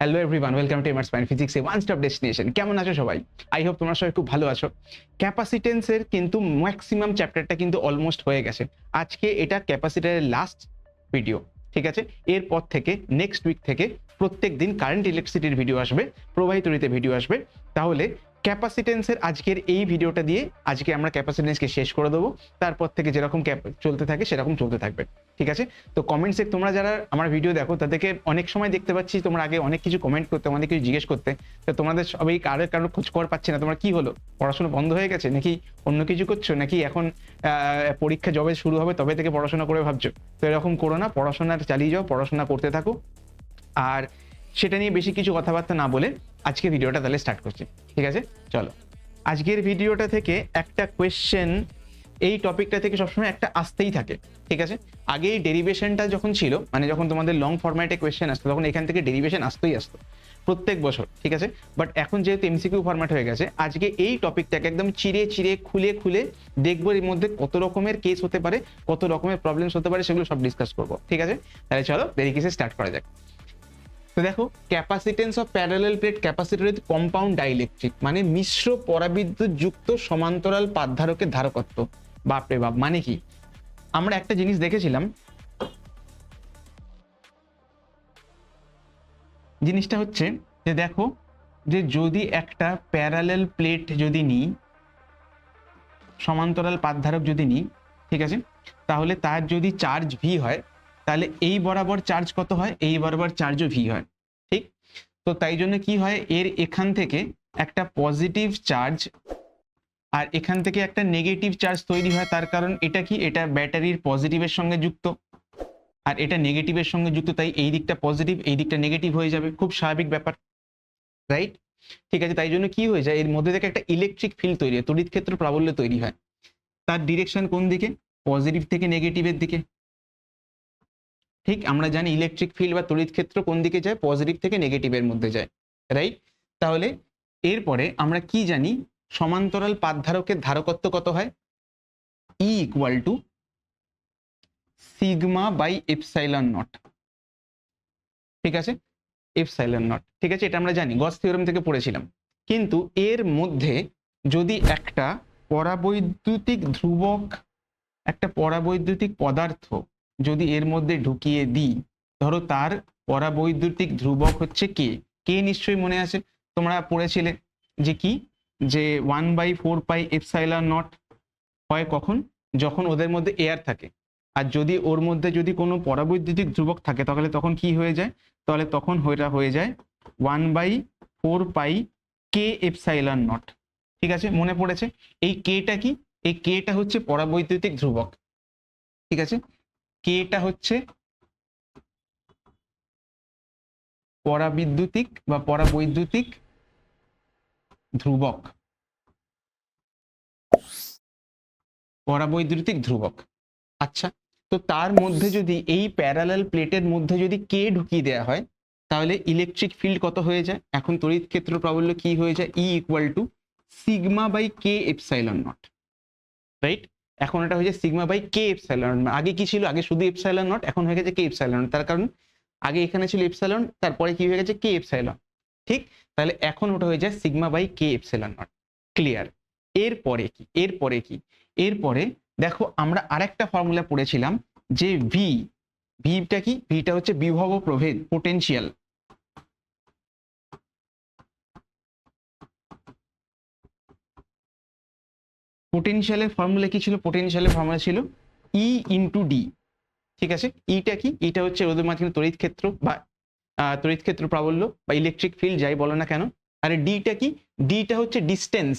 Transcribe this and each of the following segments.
Hello everyone welcome to emars point physics a one stop destination কেমন আছো সবাই? I hope তোমরা সবাই খুব ভালো আছো। ক্যাপাসিটেন্সের কিন্তু ম্যাক্সিমাম চ্যাপ্টারটা কিন্তু অলমোস্ট হয়ে গেছে। আজকে এটা ক্যাপাসিটারের লাস্ট ভিডিও ঠিক আছে? এরপর থেকে নেক্সট উইক থেকে প্রত্যেক দিন কারেন্ট ইলেকট্রিসিটির ভিডিও আসবে, প্রবাহিত রীতে ভিডিও আসবে। তাহলে ক্যাপাসিটেন্সের আজকের এই ভিডিওটা দিয়ে আজকে আমরা ক্যাপাসিটেন্সকে শেষ করে দেবো। তারপর থেকে যেরকম চলতে থাকে, সেরকম চলতে থাকবে। ঠিক আছে? তো কমেন্টসে তোমরা যারা আমার ভিডিও দেখো, তাদেরকে অনেক সময় দেখতে পাচ্ছি, তোমরা আগে অনেক কিছু কমেন্ট করতে আমাদের কিছু জিজ্ঞেস করতে। তো তোমাদের সবাই কারোর কারোর খোঁজ খবর পাচ্ছি না, তোমরা কি হলো? পড়াশোনা বন্ধ হয়ে গেছে নাকি অন্য কিছু করছ? নাকি এখন পরীক্ষা যবে শুরু হবে, তবে থেকে পড়াশোনা করে ভাবছ? তো এরকম করো না পড়াশোনা চালিয়ে যাও, পড়াশোনা করতে থাকো। আর সেটা নিয়ে বেশি কিছু কথাবার্তা না বলে আজকে ভিডিওটা তাহলে স্টার্ট করছি, ঠিক আছে? চলো। আজকের ভিডিওটা থেকে একটা কোয়েশ্চেন এই টপিকটা থেকে সবসময় একটা আসতেই থাকে, ঠিক আছে? আগে এই ডেরিভেশনটা যখন ছিল মানে যখন তোমাদের লং ফরম্যাটে কোয়েশ্চেন আসতো, তখন এখান থেকে ডেরিভেশন আসতেই আসতো, প্রত্যেক বছর, ঠিক আছে? বাট এখন যেহেতু এমসিকিউ ফরম্যাট হয়ে গেছে, আজকে এই টপিকটাকে একদম চিরে চিরে খুলে খুলে দেখব এর মধ্যে কত রকমের কেস হতে পারে, কত রকমের প্রবলেমস হতে পারে, সেগুলো সব ডিসকাস করব, ঠিক আছে? তাহলে চলো, দেরি কিসে স্টার্ট করা যাক। তো দেখো capacitance of parallel plate capacitor with compound dielectric মানে মিশ্র পরাবিদ্যুৎ যুক্ত সমান্তরাল পাতধারকের ধারকত্ব। বাপরে বাপ মানে কি? আমরা একটা জিনিস দেখেছিলাম। জিনিসটা হচ্ছে যে দেখো, যে যদি একটা প্যারালেল প্লেট যদি নিই, সমান্তরাল পাতধারক যদি নিই, ঠিক আছে? তাহলে তার যদি চার্জ ভি হয় তাহলে এই বরাবর চার্জ কত হয়? এই বরাবর চার্জও ভি হয়, ঠিক? তো তাই জন্য কি হয়? এর এখান থেকে একটা পজিটিভ চার্জ আর এখান থেকে একটা নেগেটিভ চার্জ তৈরি হয়। তার কারণ এটা কি? এটা ব্যাটারির পজিটিভের সঙ্গে যুক্ত। আর এটা নেগেটিভের সঙ্গে যুক্ত, তাই এই দিকটা পজিটিভ এই দিকটা নেগেটিভ হয়ে যাবে। খুব স্বাভাবিক ব্যাপার রাইট ঠিক আছে, তাই জন্য কি হয়ে যায়? এর মধ্যে থেকে একটা ইলেকট্রিক ফিল্ড তৈরি হয়, তড়িৎ ক্ষেত্র প্রাবল্য তৈরি হয়। তার ডিরেকশন কোন দিকে? পজিটিভ থেকে নেগেটিভের দিকে। ঠিক আমরা জানি ইলেকট্রিক ফিল্ড বা তড়িৎ ক্ষেত্র কোন দিকে যায়? পজিটিভ থেকে নেগেটিভের মধ্যে যায় রাইট তাহলে এরপরে আমরা কি জানি? সমান্তরাল পাতধারকের ধারকত্ব কত হয়? E equal to sigma by epsilon nought ঠিক আছে? এপসাইলন নট ঠিক আছে? এটা আমরা জানি, গস থিওরেম থেকে পড়েছিলাম। কিন্তু এর মধ্যে যদি একটা পরাবৈদ্যুতিক ধ্রুবক, একটা পরাবৈদ্যুতিক পদার্থ যদি এর মধ্যে ঢুকিয়ে দিই, ধরো তার পরাবৈদ্যুতিক ধ্রুবক হচ্ছে কে? কে নিশ্চয়ই মনে আছে? তোমরা পড়েছিলে যে কি? যে one by four pi epsilon nought হয় কখন? যখন ওদের মধ্যে এয়ার থাকে। আর যদি ওর মধ্যে যদি কোনো পরাবৈদ্যুতিক ধ্রুবক থাকে, তাহলে তখন কি হয়ে যায়? তাহলে তখন ওইটা হয়ে যায় one by four pi K epsilon nought ঠিক আছে? মনে পড়েছে? এই কেটা কি? এই কেটা হচ্ছে পরাবৈদ্যুতিক ধ্রুবক। ঠিক আছে? কেটা হচ্ছে পরাবিদ্যুতিক বা পরাবৈদ্যুতিক ধ্রুবক। পরাবৈদ্যুতিক ধ্রুবক। আচ্ছা তো তার মধ্যে যদি এই প্যারালাল প্লেটের মধ্যে যদি কে ঢুকিয়ে দেওয়া হয়, তাহলে ইলেকট্রিক ফিল্ড কত হয়ে যায়? এখন তড়িৎ ক্ষেত্র প্রাবল্য কি হয়ে যায়? E equal to sigma by K epsilon nought right এখন এটা হয়েছে সিগমা বাই কে এপসাইলন আগে কি ছিল? আগে শুধু এপসাইলন নট এখন হয়ে গেছে কে এপসাইলন তার কারণ আগে এখানে ছিল এপসাইলন তারপরে কি হয়ে গেছে? কে এপসাইলন ঠিক? তাহলে এখন ওটা হয়ে যায় sigma by K epsilon nought clear এরপরে কি? এরপরে কি? এরপরে দেখো আমরা আরেকটা ফর্মুলা পড়েছিলাম যে ভি ভিটা কি? ভিটা হচ্ছে বিভব প্রভেদ পোটেনশিয়াল পোটেনশিয়ালের ফর্মুলা কি ছিল? পোটেনশিয়ালের ফর্মুলা ছিল ই ইন্টু ডি ঠিক আছে? ইটা কি? ইটা হচ্ছে ওদের মাধ্যমে তড়িৎ ক্ষেত্র বা তড়িৎ ক্ষেত্র প্রাবল্য বা ইলেকট্রিক ফিল্ড যাই বলো না কেন? আর ডিটা কি? ডিটা হচ্ছে ডিস্টেন্স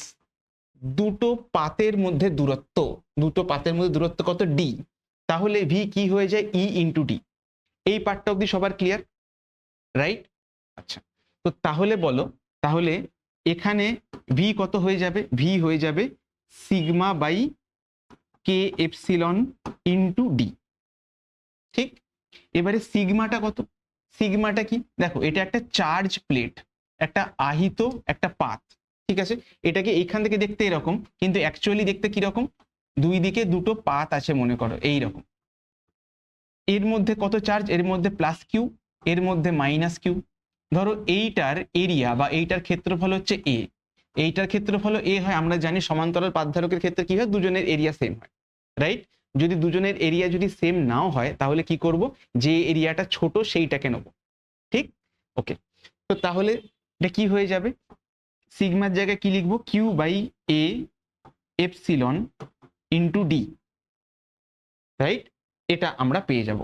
দুটো পাতের মধ্যে দূরত্ব। দুটো পাতের মধ্যে দূরত্ব কত? ডি তাহলে ভি কি হয়ে যায়? ই ইন্টু ডি এই পার্টটা অবধি সবার ক্লিয়ার রাইট আচ্ছা। তো তাহলে বলো, তাহলে এখানে ভি কত হয়ে যাবে? ভি হয়ে যাবে sigma by K epsilon into D ঠিক? এবারে সিগমাটা কত? সিগমাটা কি? দেখো, এটা একটা চার্জ প্লেট একটা আহিত, একটা পাত। ঠিক আছে? এটাকে এইখান থেকে দেখতে এরকম, কিন্তু অ্যাকচুয়ালি দেখতে কীরকম? দুই দিকে দুটো পাত আছে, মনে করো এই রকম এর মধ্যে কত চার্জ এর মধ্যে প্লাস কিউ এর মধ্যে মাইনাস কিউ ধরো, এইটার এরিয়া বা এইটার ক্ষেত্রফল হচ্ছে এ এইটার ক্ষেত্রফল এ হয়, আমরা জানি সমান্তরাল পাতধারকের ক্ষেত্রে কি হয়? দুজনের এরিয়া সেম হয় রাইট যদি দুজনের এরিয়া যদি সেম নাও হয়, তাহলে কি করব? যে এরিয়াটা ছোট সেইটাকে নেব, ঠিক? ওকে তো তাহলে এটা কি হয়ে যাবে? সিগমার জায়গায় কি লিখব? Q by A epsilon into D right এটা আমরা পেয়ে যাব,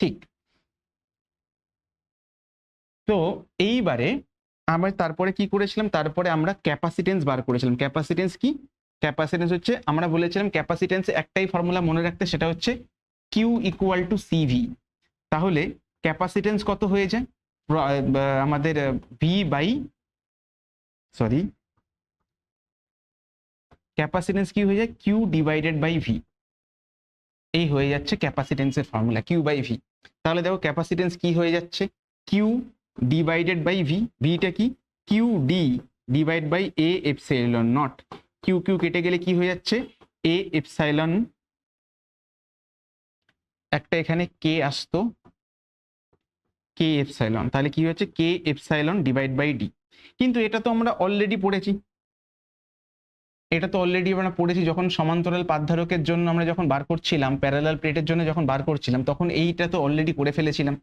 ঠিক? তো এইবারে আমরা তারপরে কি করেছিলাম? তারপরে আমরা ক্যাপাসিটেন্স বার করেছিলাম। ক্যাপাসিটেন্স কি? ক্যাপাসিটেন্স হচ্ছে, আমরা বলেছিলাম ক্যাপাসিটেন্স একটাই ফর্মুলা মনে রাখতে, সেটা হচ্ছে কিউ ইকুয়াল টু সিভি তাহলে ক্যাপাসিটেন্স কত হয়ে যায়? আমাদের ভি বাই সরি ক্যাপাসিটেন্স কি হয়ে যায়? কিউ ডিভাইডেড বাই ভি এই হয়ে যাচ্ছে ক্যাপাসিটেন্সের ফর্মুলা কিউ বাই ভি তাহলে দেখো ক্যাপাসিটেন্স কি হয়ে যাচ্ছে? কিউ ডিভাইডেড বাই ভি ভিটা কি? Q D divide by A epsilon nought Q Q কেটে গেলে কি হয়ে যাচ্ছে? এ এপসাইলন একটা এখানে কে আসতো। কে এপসাইলন তাহলে কি হচ্ছে K epsilon divide by D কিন্তু এটা তো আমরা অলরেডি পড়েছি। এটা তো অলরেডি আমরা পড়েছি যখন সমান্তরাল পাতধারকের জন্য আমরা যখন বার করছিলাম প্যারালাল প্লেটের জন্য যখন বার করছিলাম, তখন এইটা তো অলরেডি করে ফেলেছিলাম।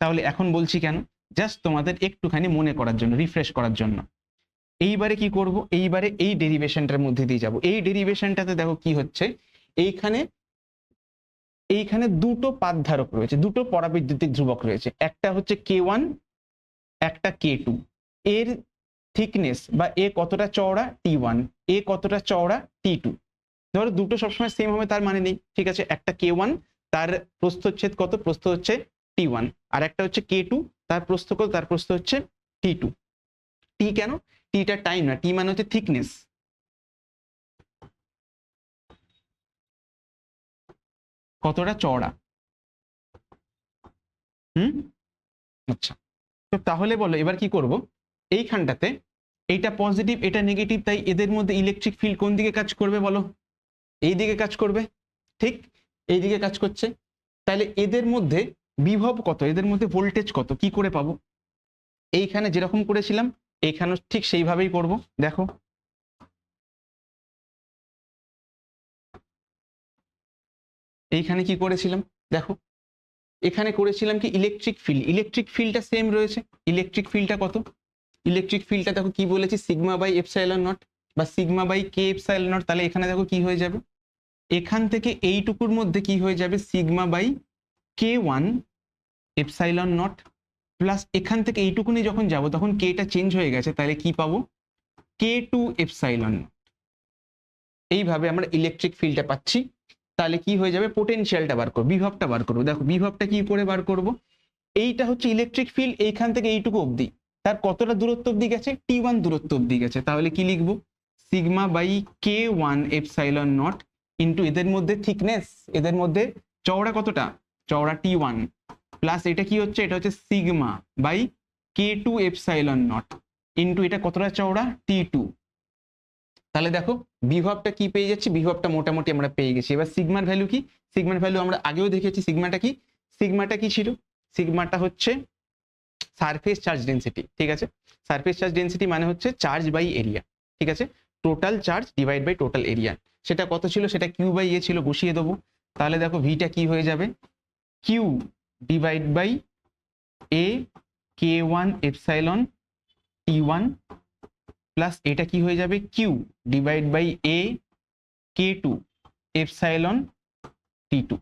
তাহলে এখন বলছি কেন? জাস্ট তোমাদের একটুখানি মনে করার জন্য রিফ্রেশ করার জন্য। এইবারে কি করব? এইবারে এই ডেরিভেশনটার মধ্যে দিয়ে যাব। এই ডেরিভেশনটাতে দেখো কি হচ্ছে? এইখানে এইখানে দুটো পাতধারক রয়েছে, দুটো পরাবিদ্যুতিক ধ্রুবক রয়েছে। একটা হচ্ছে কে ওয়ান একটা কে টু এর থিকনেস বা এ কতটা চওড়া? টি ওয়ান এ কতটা চওড়া? টি টু ধরো দুটো সবসময় সেম হবে, তার মানে নেই। ঠিক আছে? একটা কে ওয়ান তার প্রস্থচ্ছেদ কত? প্রস্থ হচ্ছে টি ওয়ান আর একটা হচ্ছে কে টু তার প্রস্থ কত? তার প্রস্থ হচ্ছে টি টু টি কেন? টিটা টাইম না টি মানে হচ্ছে থিকনেস কতটা? চওড়া। হুম? আচ্ছা। তো তাহলে বলো, এবার কি করব? এইখানটাতে এইটা পজিটিভ এটা নেগেটিভ তাই এদের মধ্যে ইলেকট্রিক ফিল্ড কোন দিকে কাজ করবে বলো? এই দিকে কাজ করবে। ঠিক? এই দিকে কাজ করছে। তাহলে এদের মধ্যে বিভব কত? এদের মধ্যে ভোল্টেজ কত? কি করে পাবো? এইখানে যেরকম করেছিলাম, এইখানে ঠিক সেইভাবেই করব। দেখো। এইখানে কি করেছিলাম? দেখো। এখানে করেছিলাম কি? ইলেকট্রিক ফিল্ড ইলেকট্রিক ফিল্ডটা সেম রয়েছে। ইলেকট্রিক ফিল্ডটা কত? ইলেকট্রিক ফিল্ডটা দেখো কি বলেছি? সিগমা বাই এপসাইলন নট বা sigma by K epsilon nought তাহলে এখানে দেখো কি হয়ে যাবে? এখান থেকে এইটুকুর মধ্যে কি হয়ে যাবে? Sigma by K one epsilon nought. Plus এখান থেকে এইটুকুনি যখন যাব, তখন কে কেটা চেঞ্জ হয়ে গেছে, তাহলে কি পাবো? কে টু এপসাইলন এইভাবে আমরা ইলেকট্রিক ফিল্ডটা পাচ্ছি। তাহলে কি হয়ে যাবে? পোটেনশিয়ালটা বার করব, বিভবটা বার করব। দেখো, বিভবটা কি করে বার করব? এইটা হচ্ছে ইলেকট্রিক ফিল্ড, এইখান থেকে এইটুকু অবধি। তার কতটা দূরত্ব অবধি গেছে? টি ওয়ান দূরত্ব অবধি গেছে। তাহলে কি লিখব? Sigma by K one epsilon nought into এদের মধ্যে থিকনেস, এদের মধ্যে চওড়া কতটা? চওড়া টি ওয়ান। প্লাস এটা কি হচ্ছে? এটা হচ্ছে sigma by K two epsilon nought into এটা কতটা চওড়া টি টু তাহলে দেখো, বিভবটা কি পেয়ে যাচ্ছি? বিভবটা মোটামুটি আমরা পেয়ে গেছি। এবার সিগমার ভ্যালু কি? সিগমার ভ্যালু আমরা আগেও দেখেছি। সিগমাটা কি? সিগমাটা কি ছিল? সিগমাটা হচ্ছে সারফেস চার্জ ডেন্সিটি ঠিক আছে? সারফেস চার্জ ডেন্সিটি মানে হচ্ছে চার্জ বাই এরিয়া ঠিক আছে? Total charge divide by total area সেটা কত ছিল? সেটা কিউ বাই এ ছিল, বসিয়ে দেবো। তাহলে দেখো ভিটা কি হয়ে যাবে? Q divide by A K one epsilon T one plus এটা কি হয়ে যাবে? Q divide by A K two epsilon T two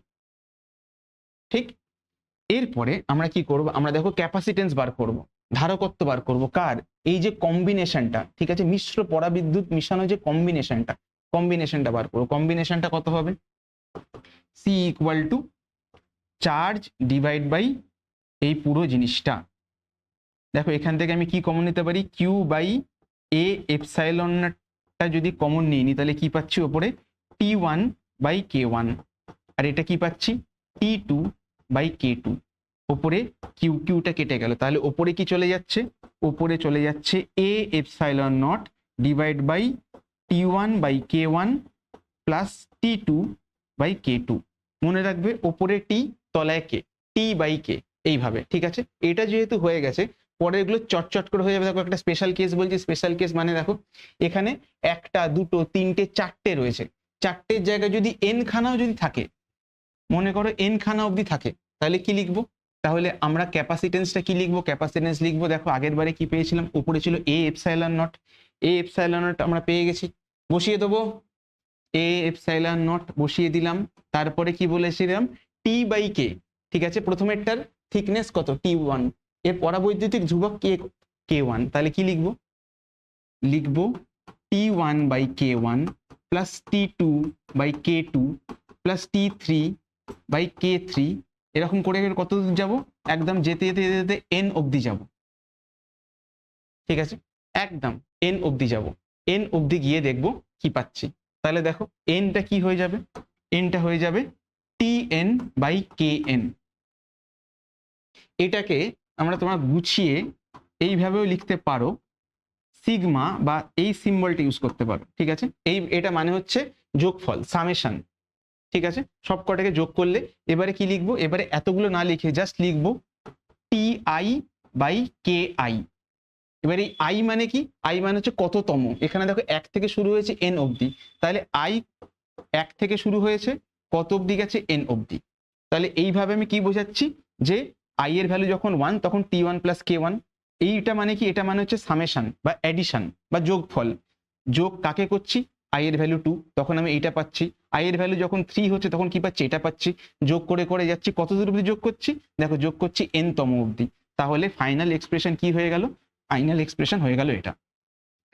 ঠিক? এরপরে আমরা কি করব? আমরা দেখো ক্যাপাসিটেন্স বার করব, ধারকত্ব বার করব। কার? এই যে কম্বিনেশনটা ঠিক আছে? মিশ্র পরাবিদ্যুৎ মিশানো যে কম্বিনেশনটা কম্বিনেশনটা বার করব। কম্বিনেশনটা কত হবে? C equal to charge divide by এই পুরো জিনিসটা। দেখো, এখান থেকে আমি কি কমন নিতে পারি? কিউ বাই এ এপসাইলনটা যদি কমন নিই তাহলে কি পাচ্ছি ওপরে? T one by K one আর এটা কি পাচ্ছি? T two by K two ওপরে কিউ কিউটা কেটে গেল। তাহলে ওপরে কি চলে যাচ্ছে? ওপরে চলে যাচ্ছে A epsilon naught divide by T one by K one plus T two by K two মনে রাখবে, ওপরে টি তলায় কে? টি বাই কে এইভাবে, ঠিক আছে? এটা যেহেতু হয়ে গেছে পরে এগুলো চটচট করে হয়ে যাবে। দেখো একটা স্পেশাল কেস বলছি স্পেশাল কেস মানে দেখো, এখানে একটা, দুটো, তিনটে, চারটে রয়েছে। চারটের জায়গায় যদি এন খানাও যদি থাকে, মনে করো এন খানা অবধি থাকে, তাহলে কি লিখব? তাহলে আমরা ক্যাপাসিটেন্সটা কি লিখব? ক্যাপাসিটেন্স লিখব, দেখো, আগের বারে কি পেয়েছিলাম? উপরে ছিল A epsilon naught A epsilon naught আমরা পেয়ে গেছি। বসিয়ে দেবো। এ এপসাইলন নট বসিয়ে দিলাম। তারপরে কি বলেছিলাম? টি বাই কে ঠিক আছে? প্রথমেরটার থিকনেস কত? টি ওয়ানের পরাবৈদ্যুতিক ধ্রুবক কে কে ওয়ান তাহলে কি লিখব? লিখব T one by K one plus T two by K two plus T three by K three এরকম করে কত দূর যাব? একদম যেতে যেতে যেতে যেতে এন অবধি যাব। ঠিক আছে? একদম এন অবধি যাব। এন অবধি গিয়ে দেখব কি পাচ্ছি। তাহলে দেখো এনটা কি হয়ে যাবে? এনটা হয়ে যাবে T N by K N এটাকে আমরা তোমরা গুছিয়ে এইভাবেও লিখতে পারো। সিগমা বা এই সিম্বলটা ইউজ করতে পারো, ঠিক আছে? এই, এটা মানে হচ্ছে যোগফল, সামেশন, ঠিক আছে? সব কটাকে যোগ করলে এবারে কি লিখব? এবারে এতগুলো না লিখে জাস্ট লিখব T I by K I এবারে আই মানে কি? আই মানে হচ্ছে কততম। এখানে দেখো এক থেকে শুরু হয়েছে এন অবধি। তাহলে আই এক থেকে শুরু হয়েছে কত অবধি গেছে? এন অবধি। তাহলে এইভাবে আমি কি বোঝাচ্ছি? যে আই এর ভ্যালু যখন ওয়ান তখন T one plus K one এইটা মানে কি? এটা মানে হচ্ছে সামেশন বা অ্যাডিশন বা যোগফল। যোগ কাকে করছি? আই এর ভ্যালু টু তখন আমি এইটা পাচ্ছি। আই এর ভ্যালু যখন থ্রি হচ্ছে, তখন কি পাচ্ছি? এটা পাচ্ছি। যোগ করে করে যাচ্ছি। কত দূর অবধি যোগ করছি? দেখো, যোগ করছি এন তম অবধি। তাহলে ফাইনাল এক্সপ্রেশন কি হয়ে গেল? ফাইনাল এক্সপ্রেশন হয়ে গেল এটা।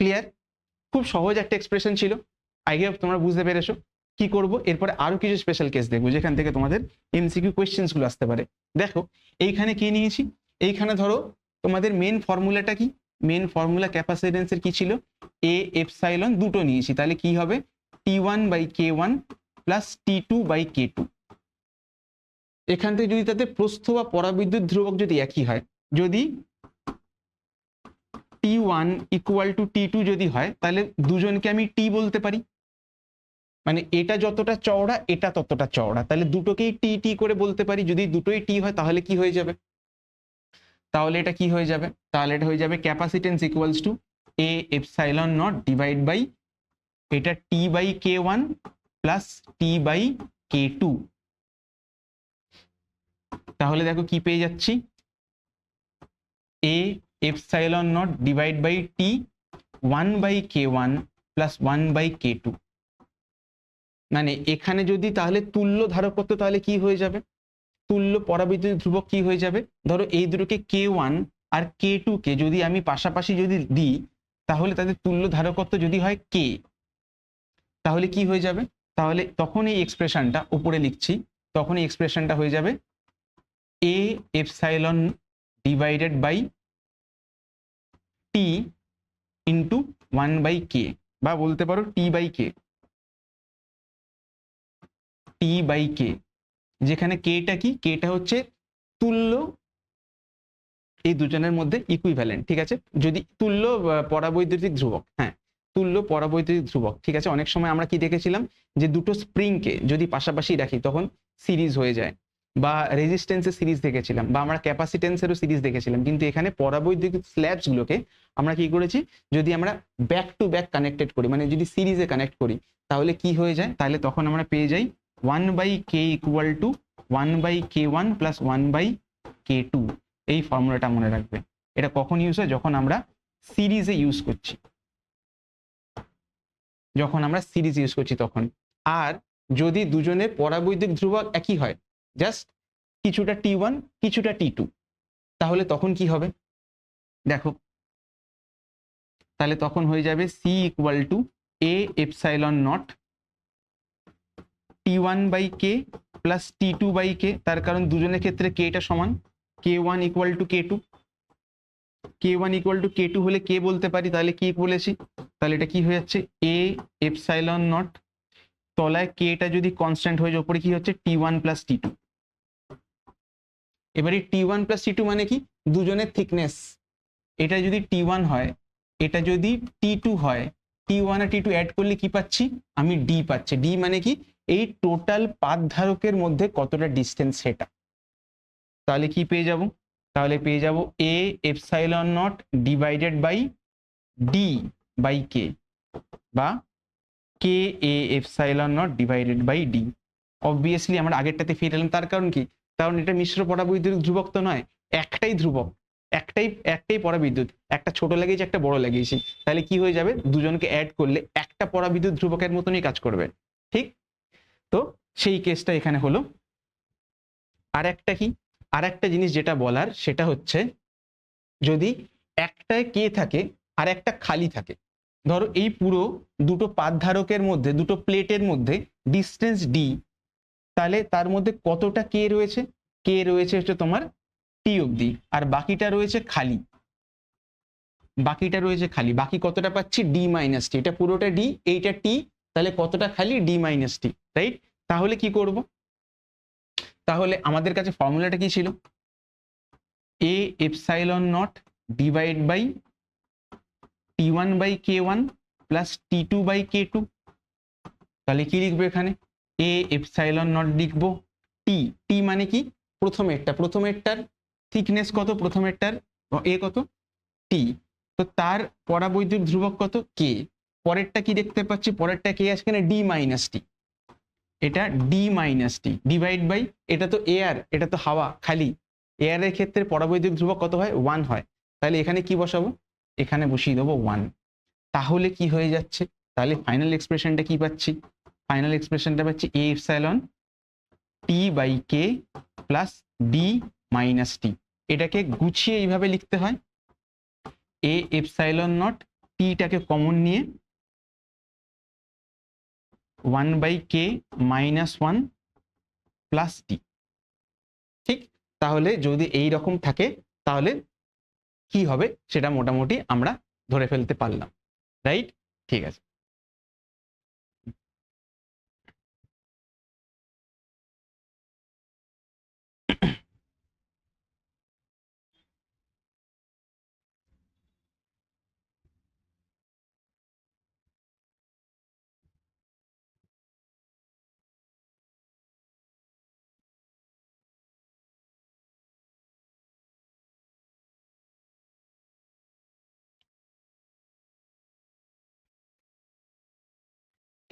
ক্লিয়ার খুব সহজ একটা এক্সপ্রেশন ছিল। আই গেভ তোমরা বুঝতে পেরেছ। কি করব? এরপরে আরও কিছু স্পেশাল কেস দেখব, যেখান থেকে তোমাদের এমসিকিউ গুলো আসতে পারে। দেখো, এইখানে কি নিয়েছি? এইখানে ধরো, তোমাদের মেন ফর্মুলাটা কি? মেন ফর্মুলা ক্যাপাসিটেন্সের কি ছিল? এ এপসাইলন দুটো নিয়েছি। তাহলে কি হবে? T one by K one plus T two by K two এখান থেকে যদি তাদের প্রস্থ বা পরাবিদ্যুৎ ধ্রুবক যদি একই হয়, যদি T one equal to T two যদি হয়, তাহলে দুজনকে আমি টি বলতে পারি। মানে এটা যতটা চওড়া, এটা ততটা চওড়া। তাহলে দুটোকেই টি টি করে বলতে পারি, যদি দুটোই টি হয়, তাহলে কি হয়ে যাবে? তাহলে এটা কি হয়ে যাবে? তাহলে এটা হয়ে যাবে capacitance equals to A epsilon naught divide by এটা T by K one plus T by K two তাহলে দেখো কি পেয়ে যাচ্ছি? A epsilon naught divide by T one by K one plus one by K two মানে এখানে যদি তাহলে তুল্য ধারকত্ব তাহলে কি হয়ে যাবে? তুল্য পরাবিদ্যুৎ ধ্রুবক কি হয়ে যাবে? ধরো এই দুটোকে কে ওয়ান আর কে টু কে যদি আমি পাশাপাশি যদি দিই, তাহলে তাদের তুল্য ধারকত্ব যদি হয় কে তাহলে কি হয়ে যাবে? তাহলে তখন এই এক্সপ্রেশনটা উপরে লিখছি, তখন এই এক্সপ্রেশনটা হয়ে যাবে A epsilon divided by T into one by K বা বলতে পারো টি বাই কে টি বাই কে যেখানে কেটা কি? কেটা হচ্ছে তুল্য এই দুজনের মধ্যে ইকুইভ্যালেন্ট ঠিক আছে? যদি তুল্য পরাবৈদ্যুতিক ধ্রুবক হ্যাঁ তুল্য পরাবৈদ্যুতিক ধ্রুবক, ঠিক আছে? অনেক সময় আমরা কি দেখেছিলাম? যে দুটো স্প্রিংকে যদি পাশাপাশি রাখি, তখন সিরিজ হয়ে যায়। বা রেজিস্ট্যান্সের সিরিজ দেখেছিলাম, বা আমরা ক্যাপাসিটেন্সেরও সিরিজ দেখেছিলাম, কিন্তু এখানে পরাবৈদ্যুতিক স্ল্যাবস গুলোকে আমরা কি করেছি? যদি আমরা ব্যাক টু ব্যাক কানেক্টেড করি মানে যদি সিরিজে কানেক্ট করি, তাহলে কি হয়ে যায়? তাহলে তখন আমরা পেয়ে যাই one by K equal to one by K one plus one by K two এই ফর্মুলাটা মনে রাখবে। এটা কখন ইউজ হয়? যখন আমরা সিরিজে ইউজ করছি। যখন আমরা সিরিজ ইউজ করছি তখন। আর যদি দুজনের পরাবৈদ্যুতিক ধ্রুবক একই হয় জাস্ট কিছুটা টি ওয়ান কিছুটা টি টু তাহলে তখন কি হবে? দেখো। তাহলে তখন হয়ে যাবে C equal to A epsilon naught T one by K plus T two by K তার কারণ দুজনের ক্ষেত্রে কে টা সমান। K one equal to K two K one equal to K two হলে কে বলতে পারি, তাহলে কি বলেছি? তাহলে এটা কি হয়ে যাচ্ছে? এ এপসাইলন নট তলায় কে টা যদি কনস্ট্যান্ট হয়ে যায়, ওপরে কি হচ্ছে? T one plus T two এবারে T one plus T two মানে কি? দুজনের থিকনেস এটা যদি টি ওয়ান হয়, এটা যদি টি টু হয় টি ওয়ান আর টি টু অ্যাড করলে কি পাচ্ছি? আমি ডি পাচ্ছি। ডি মানে কি? এই টোটাল পাত ধারকের মধ্যে কতটা ডিস্টেন্স সেটা? তাহলে কি পেয়ে যাব? তাহলে পেয়ে যাব A epsilon naught divided by D by K বা K A epsilon naught divided by D obviously আমরা আগেরটাতে ফিরে এলাম, তার কারণ কি? কারণ এটা মিশ্র পরাবৈদ্যুতিক ধ্রুবক তো নয়, একটাই ধ্রুবক, একটাই একটাই পরাবিদ্যুৎ একটা ছোট লাগিয়েছি একটা বড় লাগিয়েছি তাহলে কি হয়ে যাবে? দুজনকে অ্যাড করলে একটা পরাবিদ্যুৎ ধ্রুবকের মতনই কাজ করবে। ঠিক? তো সেই কেসটা এখানে হলো। আর একটা কি? আর একটা জিনিস যেটা বলার, সেটা হচ্ছে যদি একটায় কে থাকে আর একটা খালি থাকে, ধরো এই পুরো দুটো পাতধারকের মধ্যে, দুটো প্লেটের মধ্যে ডিস্টেন্স ডি তাহলে তার মধ্যে কতটা কে রয়েছে? কে রয়েছে হচ্ছে তোমার টি অবধি, আর বাকিটা রয়েছে খালি। বাকিটা রয়েছে খালি, বাকি কতটা পাচ্ছি? ডি মাইনাস টি এটা পুরোটা ডি এইটা টি তাহলে কতটা খালি? ডি মাইনাস টি রাইট তাহলে কি করব? তাহলে আমাদের কাছে ফর্মুলাটা কি ছিল? A epsilon naught divide by T one by K one plus T two by K two তাহলে কি লিখব এখানে? এ এপসাইলন নট লিখব টি টি মানে কি? প্রথমেরটা প্রথমেরটার থিকনেস কত? প্রথমেরটার এ কত? টি তো তার পরাবৈদ্যুতিক ধ্রুবক কত? কে পরেরটা কি দেখতে পাচ্ছি? পরেরটা কে আছে এখানে ডি মাইনাস টি এটা D minus T divide by এটা তো এয়ার এটা তো হাওয়া, খালি। এয়ারের ক্ষেত্রে পরাবৈদ্যুতিক ধ্রুবক কত হয়? ওয়ান হয়। তাহলে এখানে কি বসাবো? এখানে বসিয়ে দেবো ওয়ান তাহলে কি হয়ে যাচ্ছে? তাহলে ফাইনাল এক্সপ্রেশনটা কি পাচ্ছি? ফাইনাল এক্সপ্রেশনটা পাচ্ছি A epsilon T by K plus D minus T এটাকে গুছিয়ে এইভাবে লিখতে হয়। এ এপসাইলন নট টিটাকে কমন নিয়ে one by K minus one plus T ঠিক? তাহলে যদি এই রকম থাকে, তাহলে কি হবে? সেটা মোটামুটি আমরা ধরে ফেলতে পারলাম। রাইট ঠিক আছে।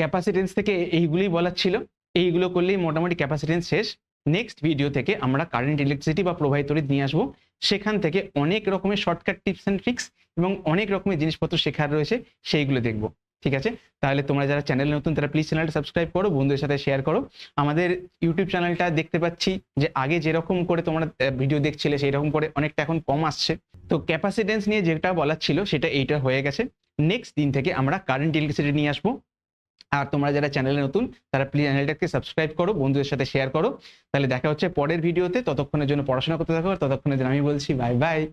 ক্যাপাসিটেন্স থেকে এইগুলোই বলার ছিল, এইগুলো করলেই মোটামুটি ক্যাপাসিটেন্স শেষ। নেক্সট ভিডিও থেকে আমরা কারেন্ট ইলেকট্রিসিটি বা প্রবাহিত তড়িৎ নিয়ে আসব। সেখান থেকে অনেক রকমের শর্টকাট টিপস অ্যান্ড ট্রিক্স এবং অনেক রকমের জিনিসপত্র শেখার রয়েছে, সেইগুলো দেখব। ঠিক আছে? তাহলে তোমরা যারা চ্যানেল নতুন, তারা প্লিজ চ্যানেলটা সাবস্ক্রাইব করো, বন্ধুদের সাথে শেয়ার করো। আমাদের ইউটিউব চ্যানেলটা দেখতে পাচ্ছি যে আগে যেরকম করে তোমরা ভিডিও দেখছিলে সেই রকম করে অনেকটা এখন কম আসছে। তো ক্যাপাসিটেন্স নিয়ে যেটা বলার ছিল, সেটা এইটা হয়ে গেছে। নেক্সট দিন থেকে আমরা কারেন্ট ইলেকট্রিসিটি নিয়ে আসব। আর তোমরা যারা চ্যানেলে নতুন, তারা প্লিজ চ্যানেলটাকে সাবস্ক্রাইব করো, বন্ধুদের সাথে শেয়ার করো। তাহলে দেখা হচ্ছে পরের ভিডিওতে ততক্ষণের জন্য পড়াশোনা করতে থাকো ততক্ষণের জন্য আমি বলছি বাই বাই